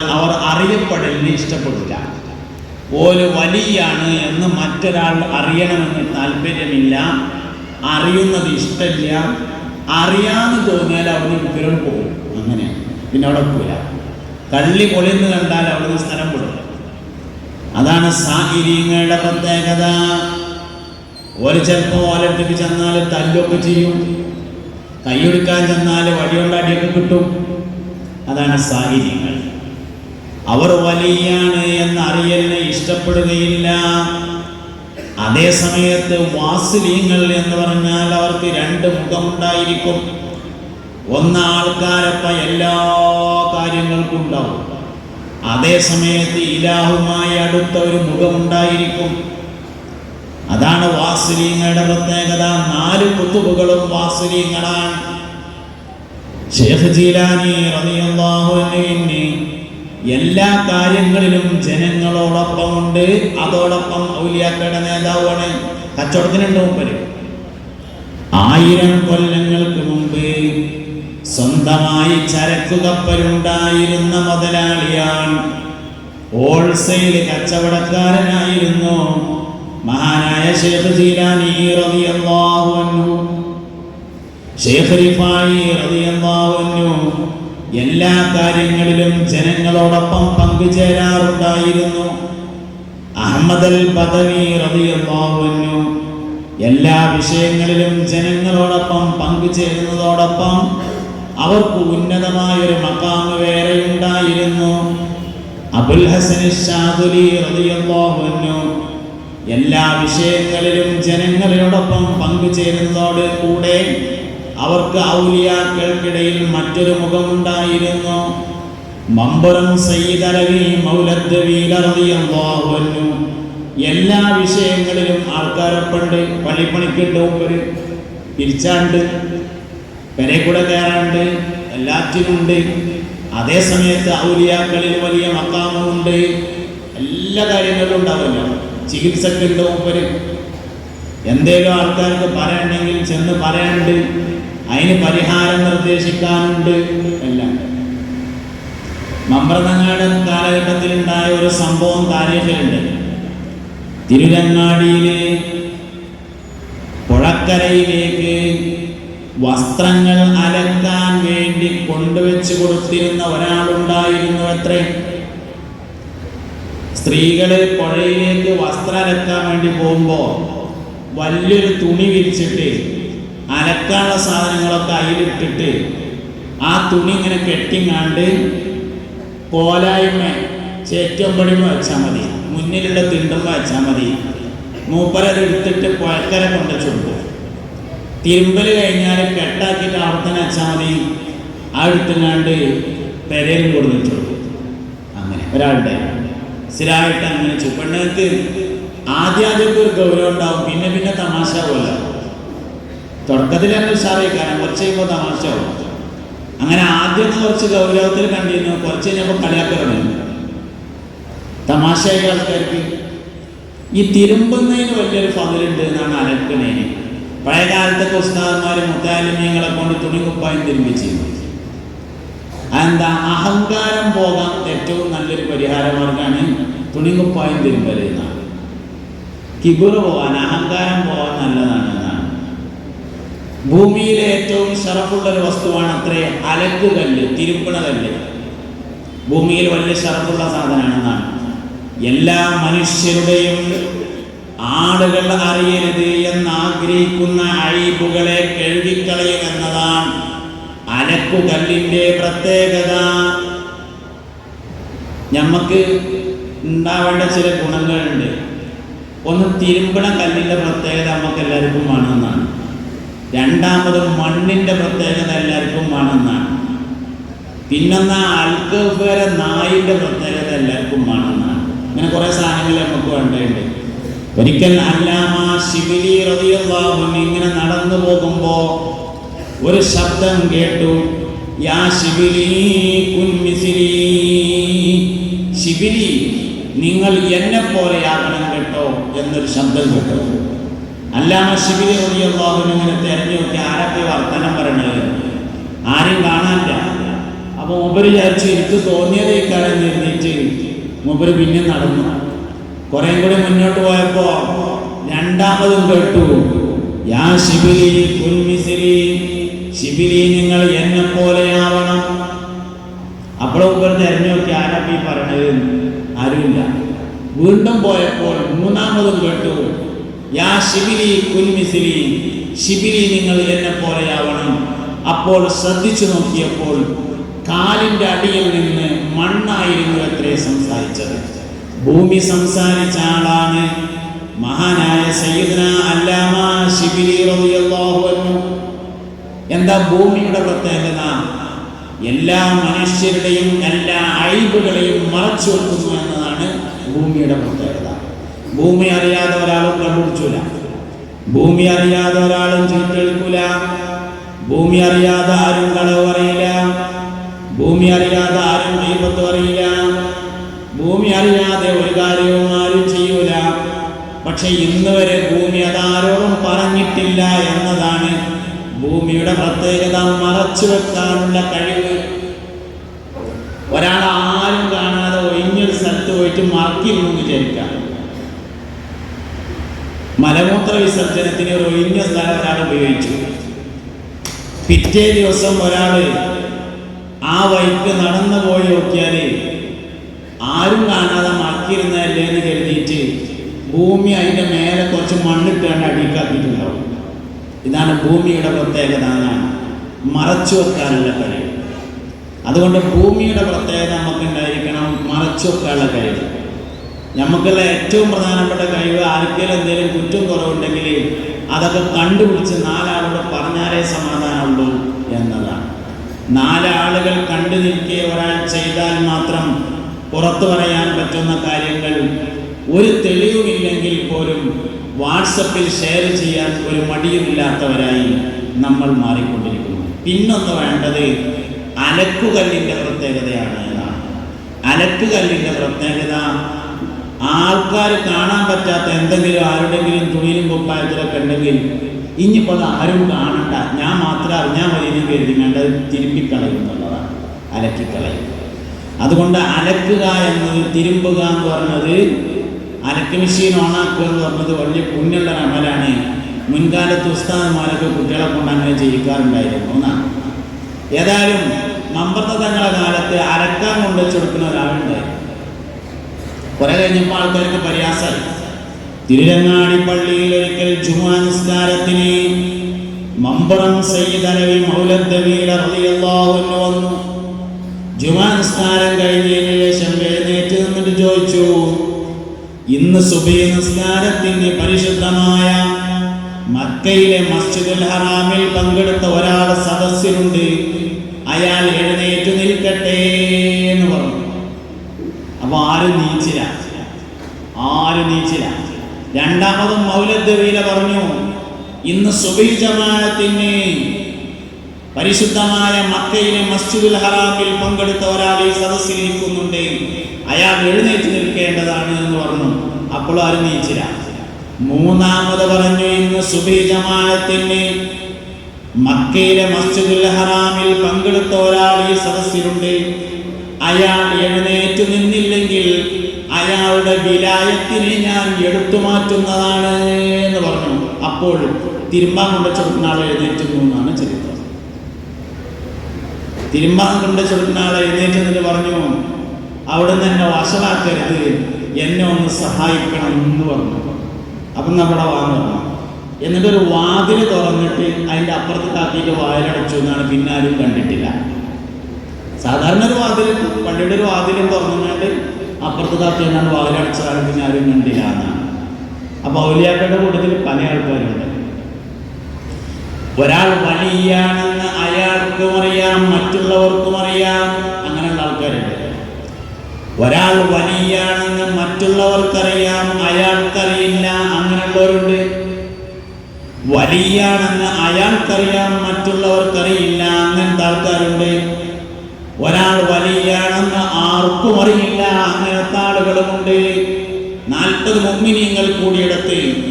അവർ അറിയപ്പെടലിനെ ഇഷ്ടപ്പെടില്ല. ഓൽ വലിയാണ് എന്ന് മറ്റൊരാൾ അറിയണമെന്ന് താല്പര്യമില്ല. അറിയുന്നത് ഇഷ്ടമില്ല. അറിയാന്ന് തോന്നിയാൽ അവിടെ വിവരം പോകും. അങ്ങനെയാണ് പിന്നെ അവിടെ പോല കള്ളി പൊളിന്ന് കണ്ടാൽ അവിടുന്ന് സ്ഥലം വിടും. അതാണ് സാഹിര്യങ്ങളുടെ പ്രത്യേകത. ഒരു ചിലപ്പോൾ ഓലത്തേക്ക് ചെന്നാൽ തല്ലൊക്കെ ചെയ്യും. കൈയൊടുക്കാൻ ചെന്നാൽ വടികൊണ്ട് അടിയൊക്കെ കിട്ടും. അതാണ് സാഹിര്യങ്ങൾ. അവർ വലിയാണ് എന്ന് അറിയലിനെ ഇഷ്ടപ്പെടുകയില്ല. അതേ സമയത്ത് വാസുലീങ്ങൾ എന്ന് പറഞ്ഞാൽ അവർക്ക് രണ്ട് മുഖമുണ്ടായിരിക്കും ഒന്ന് ആൾക്കാരപ്പ എല്ലാ കാര്യങ്ങൾക്കും ഉണ്ടാവും. അതേ സമയത്ത് ഇലാഹുമായി അടുത്ത ഒരു മുഖമുണ്ടായിരിക്കും അതാണ് വാസുലീങ്ങളുടെ പ്രത്യേകത. നാല് കുത്തുബുകളും വാസുലീങ്ങളാണ്. ഷേഖ് ജീലാനി റളിയല്ലാഹു അൻഹുവിന് എല്ലാ കാര്യങ്ങളിലും ജനങ്ങളോടൊപ്പം ഉണ്ട്. അതോടൊപ്പം ഔലിയാക്കയുടെ നേതാവാണ് കച്ചവടത്തിനുണ്ട് മുമ്പര് ആയിരം കൊല്ലങ്ങൾക്ക് മുമ്പ് സ്വന്തമായി ചരക്കു കപ്പലുണ്ടായിരുന്ന മുതലാളിയാണ് ഹോൾസെയിൽ കച്ചവടക്കാരനായിരുന്നു മഹാനായ ഷേഖ് ജീലാനി റളിയല്ലാഹു അൻഹു. ഷേഖ് റളിയല്ലാഹു അൻഹു. എല്ലാ കാര്യങ്ങളിലും ജനങ്ങളോടൊപ്പം പങ്കുചേരാറുണ്ടായിരുന്നു. അഹമ്മദൽ അൽ എല്ലാ വിഷയങ്ങളിലും ജനങ്ങളോടൊപ്പം പങ്കുചേരുന്നതോടൊപ്പം അവർക്ക് ഉന്നതമായൊരു മക്കാമ് വേറെ ഉണ്ടായിരുന്നു. അബുൽ ഹസൻ എല്ലാ വിഷയങ്ങളിലും ജനങ്ങളോടൊപ്പം പങ്കുചേരുന്നതോട് കൂടെ അവർക്ക് ഔലിയാക്കൾക്കിടയിൽ മറ്റൊരു മുഖമുണ്ടായിരുന്നു. മമ്പുറം സയ്യിദ് അലവി മൗലദ്വീല റളിയല്ലാഹു അൻഹു. എല്ലാ വിഷയങ്ങളിലും ആൾക്കാരൊപ്പുണ്ട് പള്ളിപ്പണിക്കിട്ട് ഒരു തിരിച്ചാണ്ട് പെരെ കൂടെ കയറാണ്ട് എല്ലാറ്റിനുണ്ട് അതേ സമയത്ത് ഔലിയാക്കളിൽ വലിയ മക്കാമുണ്ട് എല്ലാ കാര്യങ്ങളിലും ഉണ്ടാവില്ല. ചികിത്സക്കുണ്ട് ഒപ്പര് എന്തേലും ആൾക്കാർക്ക് പറയണമെങ്കിൽ ചെന്ന് പറയാനുണ്ട് അതിന് പരിഹാരം നിർദ്ദേശിക്കാനുണ്ട് എല്ലാം. മമ്പ്രതങ്ങാട് കാലഘട്ടത്തിൽ ഉണ്ടായ ഒരു സംഭവം താരീഖിലുണ്ട് തിരുരങ്ങാടിയിലെ പുഴക്കരയിലേക്ക് വസ്ത്രങ്ങൾ അലക്കാൻ വേണ്ടി കൊണ്ടുവച്ച് കൊടുത്തിരുന്ന ഒരാളുണ്ടായിരുന്നു അത്രേ സ്ത്രീകൾ പുഴയിലേക്ക് വസ്ത്രം അലക്കാൻ വേണ്ടി പോകുമ്പോൾ വലിയൊരു തുണി വിരിച്ചിട്ട് അലക്കാനുള്ള സാധനങ്ങളൊക്കെ അതിലിട്ടിട്ട് ആ തുണി ഇങ്ങനെ കെട്ടിങ്ങാണ്ട് പോലായ്മ ചേറ്റമ്പടിമ വെച്ചാൽ മതി. മുന്നിലുള്ള തിണ്ടുമ്പ വെച്ചാൽ മതി. മൂപ്പരത് എടുത്തിട്ട് പുഴക്കര കൊണ്ട് ചുട്ടു തിരുമ്പൽ കഴിഞ്ഞാൽ കെട്ടാക്കിയിട്ട് അവിടുത്തെ വെച്ചാൽ മതി. ആ എടുത്തുങ്ങാണ്ട് പെരയിൽ കൊടുത്തിട്ട് അങ്ങനെ ഒരാളുടെ സ്ഥിരമായിട്ട് അങ്ങനെ പെണ്ണുങ്ങൾക്ക് ആദ്യം ഒരു ഗൗരവം ഉണ്ടാവും. പിന്നെ പിന്നെ തമാശ പോലെ. തുടക്കത്തിൽ തന്നെ ഉഷാറായി. കാരണം കുറച്ച് കഴിയുമ്പോൾ തമാശ അങ്ങനെ ആദ്യം കുറച്ച് ഗൗരവത്തിൽ കണ്ടിരുന്നു. കുറച്ച് കഴിഞ്ഞപ്പോൾ കളിയാക്കലാണ് തമാശയായ ആൾക്കാർക്ക് ഈ തിരുമ്പുന്നതിന് വലിയൊരു ഫലുണ്ട് എന്നാണ് അലക്കണേന് പഴയ കാലത്തൊക്കെ മുത്താലിമ്യങ്ങളെ കൊണ്ട് തുണി കുപ്പായം തിരുമ്പിച്ചിരുന്നു അതെന്താ? അഹങ്കാരം പോകാൻ ഏറ്റവും നല്ലൊരു പരിഹാര മാർഗമാണ് തുണികുപ്പായം തിരുമ്പലെന്നാണ് കിബുറ് പോകാൻ അഹങ്കാരം പോകാൻ നല്ലതാണ്. ഭൂമിയിലെ ഏറ്റവും ഷറഫുള്ള ഒരു വസ്തുവാണ് അത്രേ അലക്ക് കല്ല് തിരുപ്പണ കല്ല്. ഭൂമിയിൽ വലിയ ഷറഫുള്ള സാധനമാണെന്നാണ്. എല്ലാ മനുഷ്യരുടെയും ആടുകൾ അറിയരുത് എന്ന് ആഗ്രഹിക്കുന്ന അഴിബുകളെ കഴുകിക്കളയുമെന്നതാണ് അലക്കുകല്ലിന്റെ പ്രത്യേകത. നമുക്ക് ഉണ്ടാവേണ്ട ചില ഗുണങ്ങളുണ്ട്. ഒന്ന് തിരുമ്പണ കല്ലിന്റെ പ്രത്യേകത നമുക്ക് എല്ലാവർക്കും വേണമെന്നാണ്. രണ്ടാമത് മണ്ണിന്റെ പ്രത്യേകത എല്ലാവർക്കും വേണമെന്നാണ് പിന്നൊന്ന് അൽക്കഫേര നായിന്റെ പ്രത്യേകത എല്ലാവർക്കും മണെന്നാണ് ഇങ്ങനെ കുറേ സാധനങ്ങൾ നമുക്ക് വേണ്ടതുണ്ട്. ഒരിക്കൽ അല്ലാമ ശിബിലി റളിയല്ലാഹു അൻഹു ഇങ്ങനെ നടന്നു പോകുമ്പോൾ ഒരു ശബ്ദം കേട്ടു. യാ ശിബിലി കുൻ മിസിലി. ശിബിലി നിങ്ങൾ എന്നെ പോലെയാകണം കേട്ടോ എന്നൊരു ശബ്ദം കേട്ടു. അല്ലാമ ശിബിരി ഇങ്ങനെ തെരഞ്ഞു നോക്കി ആരൊക്കെ വർത്തനം പറയണത്? ആരും കാണാനില്ല. അപ്പൊ മൂപ്പര് വിചാരിച്ച് എനിക്ക് തോന്നിയതേക്കാരെന്ന് എഴുന്നേറ്റ് മൂപ്പര് പിന്നെ നടന്നു. കുറേ കൂടി മുന്നോട്ട് പോയപ്പോ രണ്ടാമതും കേട്ടു. യാ ശിബിലി കുൽമിസിലി ശിബിലി നിങ്ങൾ എന്നെ പോലെയാവണം അപ്പോഴും ഇവർ തെരഞ്ഞു നോക്കി ആരപ്പ പറഞ്ഞത് ആരുമില്ല. വീണ്ടും പോയപ്പോൾ മൂന്നാമതും കേട്ടു. യാ ശിബിലി കുൽമിസിലി ശിബിലി നിങ്ങൾ എന്നെ പോലെയാവണം. അപ്പോൾ ശ്രദ്ധിച്ചു നോക്കിയപ്പോൾ കാലിന്റെ അടിയിൽ നിന്ന് മണ്ണായിരുന്നു അത്രേ സംസാരിച്ചത്. ഭൂമി സംസാരിച്ച ആളാണ് മഹാനായ സയ്യിദ്ന അല്ലാമ ശിബിലി റളിയല്ലാഹു എന്താ ഭൂമിയുടെ പ്രത്യേകത? എല്ലാ മനുഷ്യരുടെയും എല്ലാ അഴിവുകളെയും മറച്ചു വെക്കുന്നു എന്നതാണ് ഭൂമിയുടെ പ്രത്യേകത. ഭൂമി അറിയാതെ ഒരാളും കണ്ടുപിടിച്ചൂല ഭൂമി അറിയാതെ ഒരാളും ചീട്ടെടുക്കൂല ഭൂമി അറിയാതെ ആരും കളവ് അറിയില്ല ഭൂമി അറിയാതെ ആരും ദീപത്ത് അറിയില്ല. ഭൂമി അറിയാതെ ഒരു കാര്യവും ആരും ചെയ്യൂല. പക്ഷെ ഇന്ന് വരെ ഭൂമി അതാരോടും പറഞ്ഞിട്ടില്ല എന്നതാണ് ഭൂമിയുടെ പ്രത്യേകത മറച്ചു വെക്കാനുള്ള കഴിവ്. ഒരാൾ ആരും കാണാതെ ഒഴിഞ്ഞൊരു സ്ഥലത്ത് പോയിട്ട് മറക്കിരുന്നു വിചാരിക്കാം മലമൂത്ര വിസർജനത്തിന് ഒരു ഒഴിഞ്ഞ സ്ഥലം ഒരാൾ ഉപയോഗിച്ചു പിറ്റേ ദിവസം ഒരാൾ ആ വഴിക്ക് നടന്നു പോയി നോക്കിയാൽ ആരും കാണാതെ മറക്കിരുന്നതല്ലേ എന്ന് കരുതിയിട്ട് ഭൂമി അതിന്റെ മേലെ കുറച്ച് മണ്ണിട്ടാണ്ട് അടിക്കാക്കിയിട്ടുണ്ടാവും ഇതാണ് ഭൂമിയുടെ പ്രത്യേകത എന്നാണ്. മറച്ചു വെക്കാനുള്ള കഴിവ് അതുകൊണ്ട് ഭൂമിയുടെ പ്രത്യേകത നമുക്ക് ഉണ്ടായിരിക്കണം മറച്ചു വെക്കാനുള്ള കഴിവ് നമുക്കുള്ള ഏറ്റവും പ്രധാനപ്പെട്ട കഴിവ് ആർക്കെങ്കിലും എന്തെങ്കിലും കുറ്റം കുറവുണ്ടെങ്കിൽ അതൊക്കെ കണ്ടുപിടിച്ച് നാലാളോട് പറഞ്ഞാലേ സമാധാനമുള്ളൂ എന്നതാണ്. നാലാളുകൾ കണ്ടു നിൽക്കെ ഒരാൾ ചെയ്താൽ മാത്രം പുറത്തു പറയാൻ പറ്റുന്ന കാര്യങ്ങൾ ഒരു തെളിവുമില്ലെങ്കിൽ പോലും വാട്സപ്പിൽ ഷെയർ ചെയ്യാൻ ഒരു മടിയുമില്ലാത്തവരായി നമ്മൾ മാറിക്കൊണ്ടിരിക്കുന്നു. പിന്നൊന്ന് വേണ്ടത് അലക്കുകല്ലിന്റെ പ്രത്യേകതയാണ് എന്നാണ് അലക്കുകല്ലിന്റെ പ്രത്യേകത ആൾക്കാർ കാണാൻ പറ്റാത്ത എന്തെങ്കിലും ആരുടെങ്കിലും തുണിയിലും കുപ്പായത്തിലൊക്കെ ഉണ്ടെങ്കിൽ ഇനിയിപ്പോൾ അത് ആരും കാണണ്ട. ഞാൻ മാത്രം അറിഞ്ഞാൽ മതി എന്ന് കരുതി വേണ്ട തിരുമ്പിക്കളയും എന്നുള്ളതാണ്. അലക്കിക്കളയും. അതുകൊണ്ട് അലക്കുക എന്നത് തിരുമ്പുക എന്ന് പറഞ്ഞത് അലക്ക് മെഷീൻ ഓണാക്കുക എന്ന് പറഞ്ഞത് വലിയ പുണ്യുള്ള അമലാണ്. മുൻകാലത്ത് ഉസ്താദന്മാരൊക്കെ കുട്ടികളെ കൊണ്ട് അങ്ങനെ ചെയ്യിക്കാറുണ്ടായിരുന്നു. എന്നാണ് ഏതായാലും മമ്പത്ത തങ്ങളുടെ കാലത്ത് അലക്കാൻ കൊണ്ടുവച്ചെടുക്കുന്ന ഒരാളുണ്ടായിരുന്നു കുറെ കഴിഞ്ഞപ്പോൾ ആൾക്കാർക്ക് പരിയാസമായി തിരുരങ്ങാടി പള്ളിയിൽ ഒരിക്കൽ ജുമാ നിസ്കാരത്തിന് മമ്പറം സയ്യിദ് അലവി മൗലദ്ദവീൽ അൻഹു വന്നു. ജുമാ കഴിഞ്ഞതിന് ശേഷം എഴുന്നേറ്റ് നിന്നിട്ട് ചോദിച്ചു ഇന്ന് സുബീ നിസ്കാരത്തിന് പരിശുദ്ധമായ മക്കയിലെ മസ്ജിദുൽ ഹറാമിൽ പങ്കെടുത്ത ഒരാൾ സദസ്സിലുണ്ട്. അയാൾ എഴുന്നേറ്റ് നിൽക്കട്ടെ. അപ്പൊ ആരും നീച്ചില്ല? ആരും നീച്ചില്ല? രണ്ടാമതും മൗലദ്വീല പറഞ്ഞു ഇന്ന് സുബൈ പരിശുദ്ധമായ മക്കയിലെ മസ്ജിദുൽ ഹറാമിൽ പങ്കെടുത്ത ഒരാൾ ഈ സദസ്സിൽ ഇരിക്കുന്നുണ്ട് അയാൾ എഴുന്നേറ്റ് നിൽക്കേണ്ടതാണ് എന്ന് പറഞ്ഞു. അപ്പോൾ ആരും നീച്ചില്ല? മൂന്നാമത് പറഞ്ഞു ഇന്ന് സുബൈ മക്കയിലെ മസ്ജിദുൽ ഹറാമിൽ പങ്കെടുത്ത ഒരാൾ ഈ സദസ്സിലുണ്ട്. അയാൾ എഴുന്നേറ്റ് നിന്നില്ലെങ്കിൽ അയാളുടെ വിലായത്തിനെ ഞാൻ എടുത്തു മാറ്റുന്നതാണ് എന്ന് പറഞ്ഞു. അപ്പോൾ തിരുമ്പാൻ കൊണ്ട ആൾ എഴുന്നേറ്റുന്നു എന്നാണ് ചരിത്രം. തിരുമ്പാൻ കൊണ്ട ചെറുക്കുന്ന എഴുന്നേറ്റെന്നിട്ട് പറഞ്ഞു അവിടെ നിന്ന് എന്നെ വഷളാക്കരുത് എന്നെ ഒന്ന് സഹായിക്കണം എന്ന് പറഞ്ഞു. അപ്പം നമ്മുടെ വാങ്ങുന്നു എന്നിട്ടൊരു വാതിൽ തുറന്നിട്ട് അതിന്റെ അപ്പുറത്ത് കാക്കിയിട്ട് വായലടച്ചു എന്നാണ് പിന്നെ ആരും കണ്ടിട്ടില്ല. സാധാരണ ഒരു വാതിൽ പള്ളിയുടെ ഒരു വാതിലും തുറന്നിട്ട് അപ്പുറത്ത് കാക്കി എന്നാണ് വാതിലടച്ചതാണ് പിന്നെ ആരും കണ്ടില്ല എന്നാണ്. അപ്പോൾ ഔലിയാക്കളുടെ കൂട്ടത്തിൽ പല ആൾക്കാരുണ്ട്. ഒരാൾ വലിയാണെന്ന് അയാൾക്കും അറിയാം മറ്റുള്ളവർക്കും അറിയാം അങ്ങനെയുള്ള ആൾക്കാരുണ്ട്. ഒരാൾ വലിയാണെന്ന് മറ്റുള്ളവർക്കറിയാം അയാൾക്കറിയില്ല അങ്ങനെയുള്ളവരുണ്ട്. വലിയാണെന്ന് അയാൾക്കറിയാം മറ്റുള്ളവർക്കറിയില്ല. അങ്ങനത്തെ ആൾക്കാരുണ്ട്. ഒരാൾ വലിയാണെന്ന് ആർക്കും അറിയില്ല. അങ്ങനത്തെ ആളുകളുമുണ്ട്. നാൽപ്പത് മുമ്മിനിയങ്ങൾ കൂടിയിടത്ത്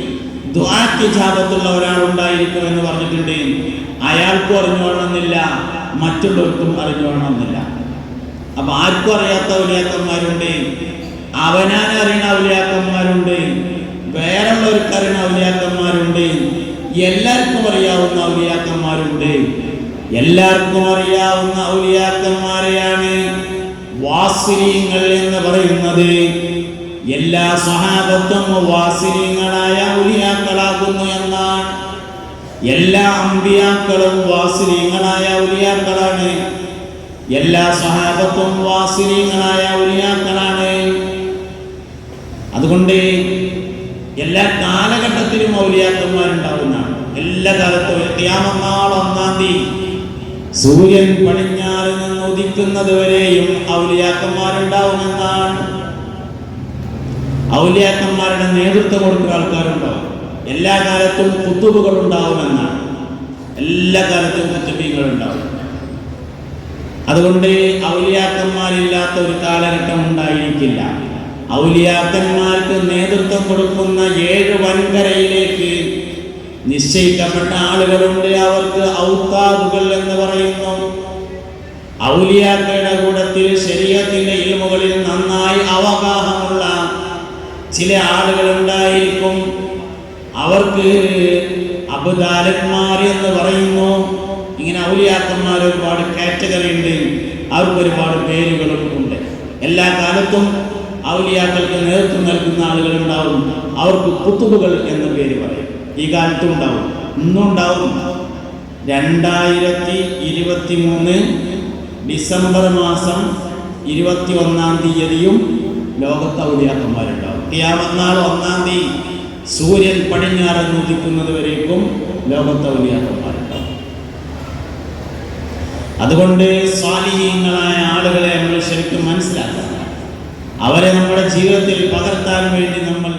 ഒരാൾ ഉണ്ടായിരിക്കും എന്ന് പറഞ്ഞിട്ടുണ്ട്. അയാൾക്കും അറിഞ്ഞോളണമെന്നില്ല മറ്റുള്ളവർക്കും അറിഞ്ഞോളണമെന്നില്ല അപ്പൊ ആർക്കും അറിയാത്ത ഔലിയാക്കന്മാരുണ്ട്. അവനാൻ അറിയുന്ന ഔലിയാക്കന്മാരുണ്ട്. വേറെയുള്ളവർക്ക് അറിയുന്ന ഔലിയാക്കന്മാരുണ്ട്. എല്ലാവർക്കും അറിയാവുന്ന ഔലിയാക്കന്മാരുണ്ട്. എല്ലാവർക്കും അറിയാവുന്ന ഔലിയാക്കന്മാരെയാണ് വാസിനിയങ്ങൾ എന്ന് പറയുന്നത്. എല്ലാ സഹാബത്തും വാസിനിയങ്ങളായ ഔലിയാക്കളാകുന്നു എന്നാണ്. എല്ലാ അമ്പിയാക്കളും വാസിനിയങ്ങളായ ഔലിയാക്കളാണ്. എല്ലാ സഹാബത്തും വാസിനിയങ്ങളായ ഔലിയാക്കളാണ്. അതുകൊണ്ട് എല്ലാ കാലഘട്ടത്തിലും ഔലിയാക്കന്മാരുണ്ടാവുന്നതാണ്. എല്ലാ കാലത്തും ക്യാമനാൾ ഒന്നാം തീയതി. സൂര്യൻ പടിഞ്ഞാറ് നിന്ന് ഉദിക്കുന്നത് വരെയും ഔലിയാക്കന്മാരുണ്ടാവുമെന്നാണ്. ഔലിയാക്കന്മാരുടെ നേതൃത്വം കൊടുക്കുന്ന ആൾക്കാരുണ്ടോ? എല്ലാ കാലത്തും കുത്തുബുകൾ ഉണ്ടാവുമെന്നാണ് എല്ലാ കാലത്തും കുത്തുബീകൾ ഉണ്ടാവും അതുകൊണ്ട് ഔലിയാക്കന്മാരില്ലാത്ത ഒരു കാലഘട്ടം ഉണ്ടായിരിക്കില്ല. ഔലിയാക്കന്മാർക്ക് നേതൃത്വം കൊടുക്കുന്ന ഏഴ് വൻകരയിലേക്ക് നിശ്ചയിക്കപ്പെട്ട ആളുകളുണ്ട്. അവർക്ക് ഔത്താദുകൾ എന്ന് പറയുന്നു. ഔലിയാക്കളുടെ കൂടത്തിൽ ശരീരത്തിന്റെ ഇൽമുകളിൽ നന്നായി അവഗാഹമുള്ള ചില ആളുകൾ ഉണ്ടായിരിക്കും അവർക്ക് അബുദാലന്മാർ എന്ന് പറയുന്നു. ഇങ്ങനെ ഔലിയാക്കന്മാർ ഒരുപാട് കാറ്റഗറി ഉണ്ട് അവർക്ക് ഒരുപാട് പേരുകളും ഉണ്ട്. എല്ലാ കാലത്തും ഔലിയാക്കൾക്ക് നേതൃത്വം നൽകുന്ന ആളുകൾ ഉണ്ടാവും അവർക്ക് കുത്തുബുകൾ എന്ന പേര് പറയും. ഈ കാലത്തും ഉണ്ടാവും. ഇന്നും ഉണ്ടാവും രണ്ടായിരത്തി ഇരുപത്തി മൂന്ന് ഡിസംബർ മാസം ഇരുപത്തി ഒന്നാം തീയതിയും ലോകത്ത് ഔലിയാക്കന്മാരുണ്ടാവും ക്യാമനാൾ ഒന്നാം തീയതി സൂര്യൻ പടിഞ്ഞാറ് ഉദിക്കുന്നത് വരേക്കും ലോകത്ത് ഔലിയാക്കന്മാരുണ്ടാവും അതുകൊണ്ട് സ്വാധീനങ്ങളായ ആളുകളെ നമ്മൾ ശരിക്കും മനസ്സിലാക്കണം. അവരെ നമ്മുടെ ജീവിതത്തിൽ പകർത്താൻ വേണ്ടി നമ്മൾ